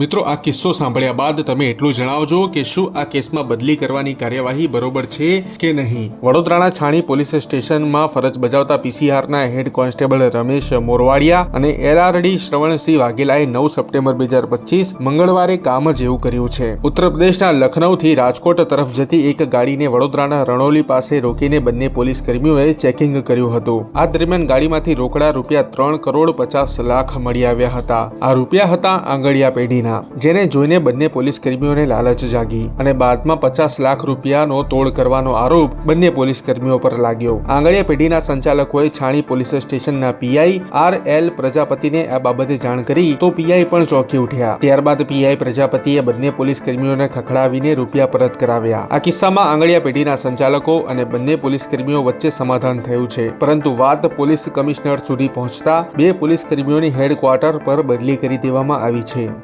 મિત્રો, આ કિસ્સો સાંભળ્યા બાદ તમે એટલું જણાવજો કે શું આ કેસમાં બદલી કરવાની કાર્યવાહી બરોબર છે કે નહીં? વડોદરાના છાણી પોલીસ સ્ટેશનમાં ફરજ બજાવતા પીસીઆરના હેડ કોન્સ્ટેબલ રમેશ મોરવાડિયા અને એલઆરડી શ્રવણસિંહ વાઘેલાએ નવ સપ્ટેમ્બર બે હજાર પચીસ મંગળવારે કામ જ એવું કર્યું છે. ઉત્તર પ્રદેશના લખનૌથી રાજકોટ તરફ જતી એક ગાડીને વડોદરાના રણોલી પાસે રોકીને બંને પોલીસ કર્મીઓએ ચેકિંગ કર્યું હતું. આ દરમિયાન ગાડીમાંથી રોકડા રૂપિયા ત્રણ કરોડ પચાસ લાખ મળી આવ્યા હતા. આ રૂપિયા હતા આંગળિયા પેઢીના. જેને જોઈને બંને પોલીસ કર્મીઓને લાલચ જાગી અને બાદમાં પચાસ લાખ રૂપિયાનો તોડ કરવાનો આરોપ બંને પોલીસ કર્મીઓ પર લાગ્યો. આંગળિયા પેઢીના સંચાલકોએ છાણી પોલીસ સ્ટેશનના પીઆઈ આર એલ પ્રજાપતિને આ બાબતે જાણ કરી તો પીઆઈ પણ ચોંકી ઉઠ્યા. ત્યારબાદ પીઆઈ પ્રજાપતિએ બંને પોલીસ કર્મીઓને ખખડાવીને રૂપિયા પરત કરાવ્યા. આ કિસ્સામાં આંગળિયા પેઢીના સંચાલકો અને બંને પોલીસ કર્મીઓ વચ્ચે સમાધાન થયું છે. પરંતુ વાત પોલીસ કમિશનર સુધી પહોંચતા બે પોલીસ કર્મીઓની હેડક્વાર્ટર પર બદલી કરી દેવામાં આવી છે.